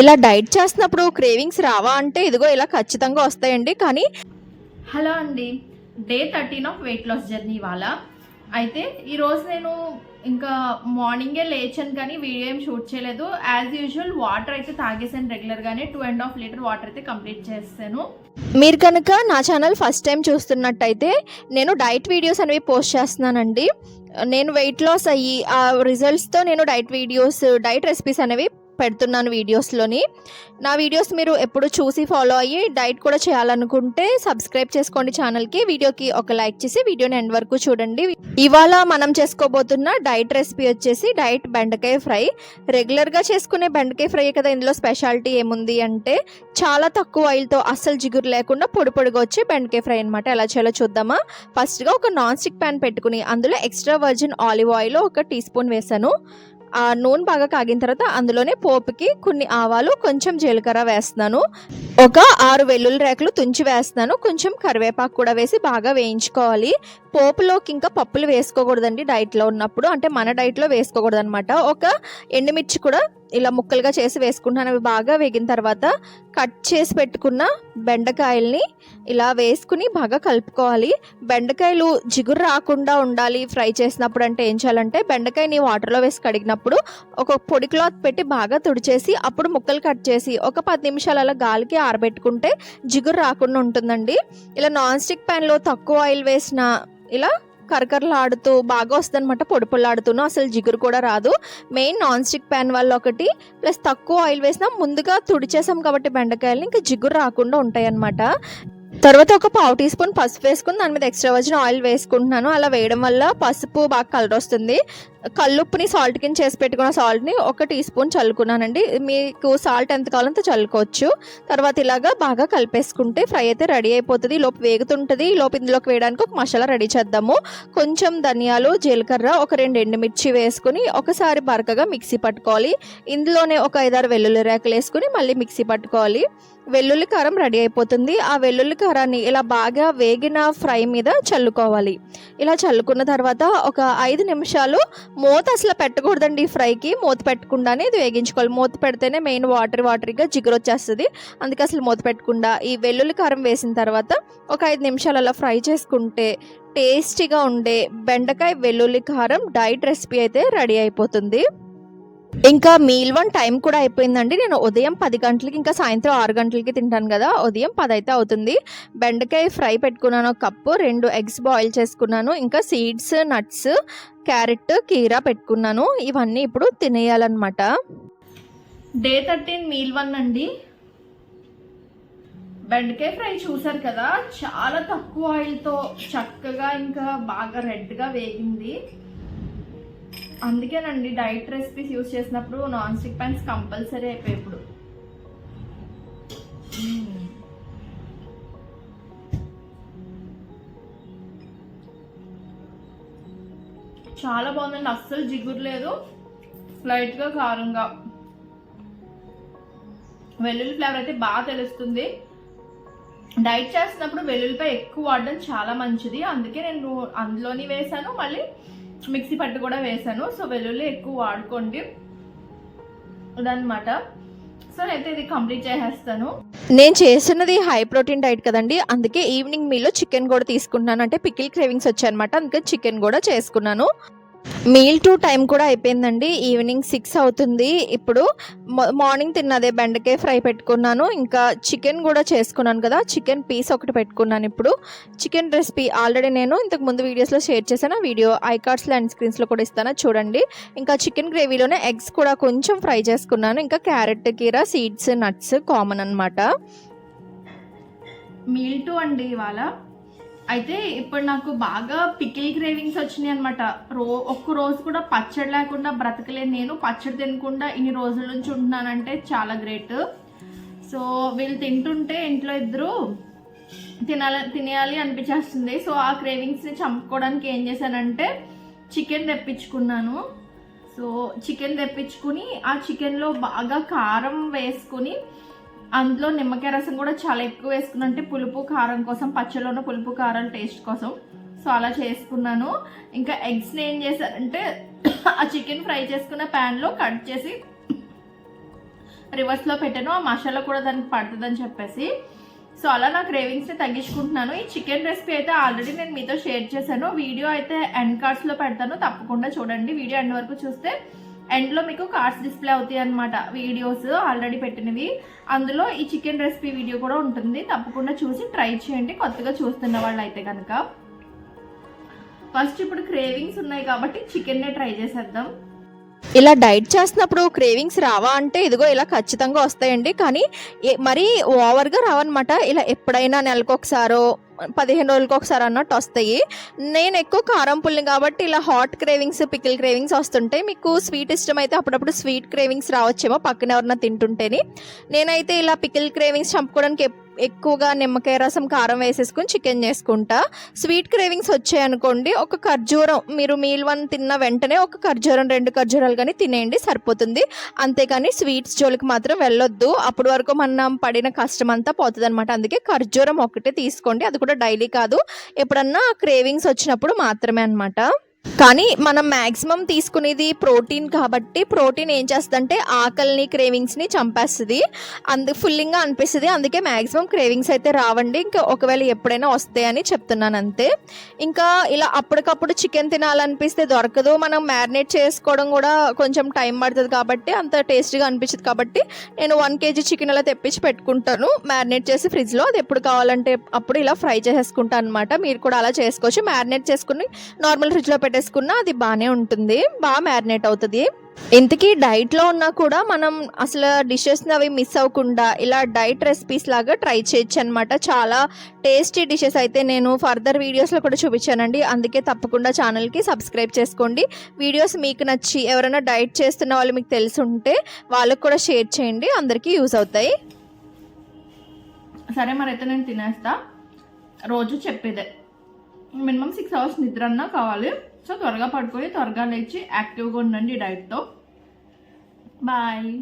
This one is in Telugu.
ఇలా డైట్ చేస్తున్నప్పుడు క్రేవింగ్స్ రావా అంటే ఇదిగో ఇలా ఖచ్చితంగా వస్తాయండి కానీ హలో అండి. Day thirteen of weight loss journey వాళ్ళ అయితే ఈరోజు నేను ఇంకా మార్నింగే లేచాను కానీ వీడియో ఏం షూట్ చేయలేదు. యాజ్ యూజువల్ వాటర్ అయితే తాగేసాను రెగ్యులర్గానే two and half litre water అయితే కంప్లీట్ చేస్తాను మీరు కనుక నా ఛానల్ ఫస్ట్ టైం చూస్తున్నట్టయితే నేను డైట్ వీడియోస్ అనేవి పోస్ట్ చేస్తున్నానండి. నేను వెయిట్ లాస్ అయ్యి ఆ రిజల్ట్స్తో నేను డైట్ వీడియోస్ డైట్ రెసిపీస్ అనేవి పెడుతున్నాను వీడియోస్లోని. నా వీడియోస్ మీరు ఎప్పుడు చూసి ఫాలో అయ్యి డైట్ కూడా చేయాలనుకుంటే సబ్స్క్రైబ్ చేసుకోండి ఛానల్కి. వీడియోకి ఒక లైక్ చేసి వీడియోని ఎండ్ వరకు చూడండి. ఇవాళ మనం చేసుకోబోతున్న డైట్ రెసిపీ వచ్చేసి డైట్ బెండకాయ ఫ్రై. రెగ్యులర్గా చేసుకునే బెండకాయ ఫ్రై కదా ఇందులో స్పెషాలిటీ ఏముంది అంటే చాలా తక్కువ ఆయిల్తో అస్సలు జిగురు లేకుండా పొడి పొడిగా వచ్చి బెండకాయ ఫ్రై అనమాట ఎలా చేయాలో చూద్దామా? ఫస్ట్గా ఒక నాన్ స్టిక్ ప్యాన్ పెట్టుకుని అందులో ఎక్స్ట్రా వర్జిన్ ఆలివ్ ఆయిల్ ఒక టీ స్పూన్ వేసాను నూనె బాగా కాగిన తర్వాత అందులోనే పోపుకి కొన్ని ఆవాలు కొంచెం జీలకర్ర వేస్తున్నాను. ఒక ఆరు వెల్లుల్లి రేకులు తుంచి వేస్తున్నాను. కొంచెం కరివేపాకు కూడా వేసి బాగా వేయించుకోవాలి. పోపులోకి ఇంకా పప్పులు వేసుకోకూడదండి డైట్లో ఉన్నప్పుడు. అంటే మన డైట్లో వేసుకోకూడదు అనమాట ఒక ఎండుమిర్చి కూడా ఇలా ముక్కలుగా చేసి వేసుకుంటాను అవి బాగా వేగిన తర్వాత కట్ చేసి పెట్టుకున్న బెండకాయల్ని ఇలా వేసుకుని బాగా కలుపుకోవాలి. బెండకాయలు జిగురు రాకుండా ఉండాలి ఫ్రై చేసినప్పుడు అంటే ఏం చేయాలంటే బెండకాయని వాటర్లో వేసి కడిగినప్పుడు ఒక పొడి క్లాత్ పెట్టి బాగా తుడిచేసి అప్పుడు ముక్కలు కట్ చేసి ఒక పది నిమిషాలు అలా గాలికి ఆరబెట్టుకుంటే జిగురు రాకుండా ఉంటుందండి. ఇలా నాన్ స్టిక్ ప్యాన్లో తక్కువ ఆయిల్ వేసిన ఇలా కరకరలాడుతూ బాగా వస్తుందన్నమాట పొడి అసలు జిగురు కూడా రాదు. మెయిన్ నాన్ స్టిక్ ప్యాన్ వల్ల ఒకటి ప్లస్ తక్కువ ఆయిల్ వేసినా ముందుగా తుడిచేసాం కాబట్టి బెండకాయలు ఇంకా జిగురు రాకుండా ఉంటాయి అన్నమాట తర్వాత ఒక పావు టీ స్పూన్ పసుపు వేసుకుని దాని మీద ఎక్స్ట్రా వచ్చిన ఆయిల్ వేసుకుంటున్నాను. అలా వేయడం వల్ల పసుపు బాగా కలర్ వస్తుంది. కల్లుప్పుని సాల్ట్ కింద చేసి పెట్టుకున్న సాల్ట్ని ఒక టీ స్పూన్ చల్లుకున్నానండి. మీకు సాల్ట్ ఎంత కావాలంత చల్లుకోవచ్చు. తర్వాత ఇలాగా బాగా కలిపేసుకుంటే ఫ్రై అయితే రెడీ అయిపోతుంది. లోపు వేగుతుంటుంది. ఈ లోపు ఇందులోకి వేయడానికి ఒక మసాలా రెడీ చేద్దాము. కొంచెం ధనియాలు జీలకర్ర ఒక రెండు ఎండుమిర్చి వేసుకుని ఒకసారి బరకగా మిక్సీ పట్టుకోవాలి. ఇందులోనే ఒక ఐదారు వెల్లుల్లి రేకలు వేసుకుని మళ్ళీ మిక్సీ పట్టుకోవాలి. వెల్లుల్లి కారం రెడీ అయిపోతుంది. ఆ వెల్లుల్లి కారాన్ని ఇలా బాగా వేగిన ఫ్రై మీద చల్లుకోవాలి. ఇలా చల్లుకున్న తర్వాత ఒక ఐదు నిమిషాలు మూత అసలు పెట్టకూడదండి ఈ ఫ్రైకి. మూత పెట్టకుండానే ఇది వేగించుకోవాలి. మూత పెడితేనే మెయిన్ వాటర్ వాటరీగా జిగురు వచ్చేస్తుంది. అందుకే అసలు మూత పెట్టకుండా ఈ వెల్లుల్లి కారం వేసిన తర్వాత ఒక ఐదు నిమిషాలు అలా ఫ్రై చేసుకుంటే టేస్టీగా ఉండే బెండకాయ వెల్లుల్లి కారం డైట్ రెసిపీ అయితే రెడీ అయిపోతుంది. ఇంకా మీల్ వన్ టైం కూడా అయిపోయిందండి. నేను ఉదయం పది గంటలకి ఇంకా సాయంత్రం ఆరు గంటలకి తింటాను కదా ఉదయం పది అయితే అవుతుంది. బెండకాయ ఫ్రై పెట్టుకున్నాను ఒక కప్పు రెండు ఎగ్స్ బాయిల్ చేసుకున్నాను ఇంకా సీడ్స్ నట్స్ క్యారెట్ కీరా పెట్టుకున్నాను. ఇవన్నీ ఇప్పుడు తినేయాలన్నమాట. డే థర్టీన్ మీల్ వన్ అండి. బెండకాయ ఫ్రై చూసారు కదా చాలా తక్కువ ఆయిల్తో చక్కగా ఇంకా బాగా రెడ్గా వేగింది. అందుకేనండి డైట్ రెసిపీస్ యూస్ చేసినప్పుడు నాన్ స్టిక్ ప్యాన్స్ కంపల్సరీ అయిపోయి ఇప్పుడు. చాలా బాగుందండి అస్సలు జిగురు లేదు. లైట్గా కారంగా. వెల్లుల్లి ఫ్లేవర్ అయితే బాగా తెలుస్తుంది. డైట్ చేస్తున్నప్పుడు వెల్లుల్లిపై ఎక్కువ వాడడం చాలా మంచిది. అందుకే నేను అందులోని వేసాను మళ్ళీ మిక్సీ పట్టు కూడా వేసాను సో వెల్లుల్లి ఎక్కువ వాడుకోండి. ఇదనమాట సో అయితే ఇది కంప్లీట్ చేసేస్తాను. నేను చేస్తున్నది హై ప్రోటీన్ డైట్ కదండి. అందుకే ఈవినింగ్ మీలో చికెన్ కూడా తీసుకుంటున్నాను. అంటే పికిల్ క్రేవింగ్స్ వచ్చాయన్నమాట. అందుకే చికెన్ కూడా చేసుకున్నాను. మీల్ టు టైం కూడా అయిపోయిందండి. ఈవినింగ్ సిక్స్ అవుతుంది. ఇప్పుడు మార్నింగ్ తిన్నదే బెండకాయ ఫ్రై పెట్టుకున్నాను. ఇంకా చికెన్ కూడా చేసుకున్నాను కదా. చికెన్ పీస్ ఒకటి పెట్టుకున్నాను ఇప్పుడు. చికెన్ రెసిపీ ఆల్రెడీ నేను ఇంతకు ముందు వీడియోస్లో షేర్ చేశాను. వీడియో ఐ కార్డ్స్లో అండ్ స్క్రీన్స్లో కూడా ఇస్తాను. చూడండి. ఇంకా చికెన్ గ్రేవీలోనే ఎగ్స్ కూడా కొంచెం ఫ్రై చేసుకున్నాను. ఇంకా క్యారెట్ కీర సీడ్స్ నట్స్ కామన్ అన్నమాట. మీల్ టు అండి ఇవాళ. అయితే ఇప్పుడు నాకు బాగా పికిల్ క్రేవింగ్స్ వచ్చినాయి అనమాట రో ఒక్క రోజు కూడా పచ్చడి లేకుండా బ్రతకలేను నేను. పచ్చడి తినకుండా ఇన్ని రోజుల నుంచి ఉంటున్నానంటే చాలా గ్రేట్ సో వీళ్ళు తింటుంటే ఇంట్లో ఇద్దరు తినాలి తినేయాలి అనిపించేస్తుంది. సో ఆ క్రేవింగ్స్ని చంపుకోవడానికి ఏం చేశానంటే చికెన్ తెప్పించుకున్నాను. సో చికెన్ తెప్పించుకుని ఆ చికెన్లో బాగా కారం వేసుకుని అందులో నిమ్మకాయ రసం కూడా చాలా ఎక్కువ వేసుకున్నా అంటే పులుపు కారం కోసం పచ్చళ్ళలో పులుపు కారం టేస్ట్ కోసం. సో అలా చేసుకున్నాను. ఇంకా ఎగ్స్ని ఏం చేశానంటే ఆ చికెన్ ఫ్రై చేసుకున్న ప్యాన్లో కట్ చేసి రివర్స్లో పెట్టాను. ఆ మసాలా కూడా దానికి పడుతుందని చెప్పేసి. సో అలా నా క్రేవింగ్స్ని తగ్గించుకుంటున్నాను. ఈ చికెన్ రెసిపీ అయితే ఆల్రెడీ నేను మీతో షేర్ చేశాను. వీడియో అయితే ఎండ్ కార్డ్స్లో పెడతాను. తప్పకుండా చూడండి. వీడియో ఎండ్ వరకు చూస్తే ఎండ్లో మీకు కార్డ్స్ డిస్ప్లే అవుతాయి అనమాట వీడియోస్ ఆల్రెడీ పెట్టినవి. అందులో ఈ చికెన్ రెసిపీ వీడియో కూడా ఉంటుంది. తప్పకుండా చూసి ట్రై చేయండి. కొత్తగా చూస్తున్న వాళ్ళు అయితే కనుక. ఫస్ట్ ఇప్పుడు క్రేవింగ్స్ ఉన్నాయి కాబట్టి చికెన్నే ట్రై చేసేద్దాం. ఇలా డైట్ చేస్తున్నప్పుడు క్రేవింగ్స్ రావా అంటే ఇదిగో ఇలా ఖచ్చితంగా వస్తాయండి. కానీ మరీ ఓవర్గా రావన్నమాట. ఇలా ఎప్పుడైనా నెలకొకసారో పదిహేను రోజులకు ఒకసారి అన్నట్టు వస్తాయి. నేను ఎక్కువ కారం పుల్లి కాబట్టి ఇలా హాట్ క్రేవింగ్స్ పికిల్ క్రేవింగ్స్ వస్తుంటాయి మీకు స్వీట్ ఇష్టమైతే అప్పుడప్పుడు స్వీట్ క్రేవింగ్స్ రావచ్చేమో పక్కన ఎవరన్నా తింటుంటేని. నేనైతే ఇలా పికిల్ క్రేవింగ్స్ చంపుకోవడానికి ఎక్కువగా నిమ్మకాయ రసం కారం వేసేసుకుని చికెన్ చేసుకుంటా. స్వీట్ క్రేవింగ్స్ వచ్చాయనుకోండి ఒక ఖర్జూరం మీరు మీల్ వన్ తిన్న వెంటనే ఒక ఖర్జూరం రెండు ఖర్జూరాలు కానీ తినేయండి సరిపోతుంది. అంతేకాని స్వీట్స్ జోలికి మాత్రం వెళ్ళొద్దు. అప్పటి వరకు మనం పడిన కష్టం అంతా పోతుంది అనమాట అందుకే ఖర్జూరం ఒకటే తీసుకోండి. అది కూడా డైలీ కాదు. ఎప్పుడన్నా క్రేవింగ్స్ వచ్చినప్పుడు మాత్రమే అన్నమాట. కానీ మనం మ్యాక్సిమం తీసుకునేది ప్రోటీన్ కాబట్టి ప్రోటీన్ ఏం చేస్తుందంటే ఆకలిని క్రేవింగ్స్ని చంపేస్తుంది. అందు ఫుల్లింగ్గా అనిపిస్తుంది. అందుకే మ్యాక్సిమం క్రేవింగ్స్ అయితే రావండి. ఇంకా ఒకవేళ ఎప్పుడైనా వస్తాయని చెప్తున్నాను అంతే. ఇంకా ఇలా అప్పటికప్పుడు చికెన్ తినాలనిపిస్తే దొరకదు. మనం మ్యారినేట్ చేసుకోవడం కూడా కొంచెం టైం పడుతుంది కాబట్టి అంత టేస్టీగా అనిపించదు కాబట్టి నేను వన్ కేజీ చికెన్ అలా తెప్పించి పెట్టుకుంటాను. మ్యారినేట్ చేసి ఫ్రిడ్జ్లో అది ఎప్పుడు కావాలంటే అప్పుడు ఇలా ఫ్రై చేసేసుకుంటాను అనమాట మీరు కూడా అలా చేసుకోవచ్చు. మ్యారినేట్ చేసుకుని నార్మల్ ఫ్రిడ్జ్లో పెట్టేసుకున్నా అది బాగానే ఉంటుంది. బాగా మ్యారినేట్ అవుతుంది. ఇంతకీ డైట్లో ఉన్నా కూడా మనం అసలు డిషెస్ని అవి మిస్ అవ్వకుండా ఇలా డైట్ రెసిపీస్ లాగా ట్రై చేయొచ్చు అనమాట చాలా టేస్టీ డిషెస్ అయితే నేను ఫర్దర్ వీడియోస్లో కూడా చూపించానండి. అందుకే తప్పకుండా ఛానల్కి సబ్స్క్రైబ్ చేసుకోండి. వీడియోస్ మీకు నచ్చి ఎవరైనా డైట్ చేస్తున్న వాళ్ళు మీకు తెలిసి ఉంటే వాళ్ళకు కూడా షేర్ చేయండి. అందరికీ యూజ్ అవుతాయి. సరే మరి అయితే నేను తినేస్తా. రోజు చెప్పేదే. మినిమం సిక్స్ అవర్స్ నిద్ర అన్నా కావాలి. సో త్వరగా పడుకొని త్వరగా లేచి యాక్టివ్గా ఉండండి డైట్తో. బాయ్.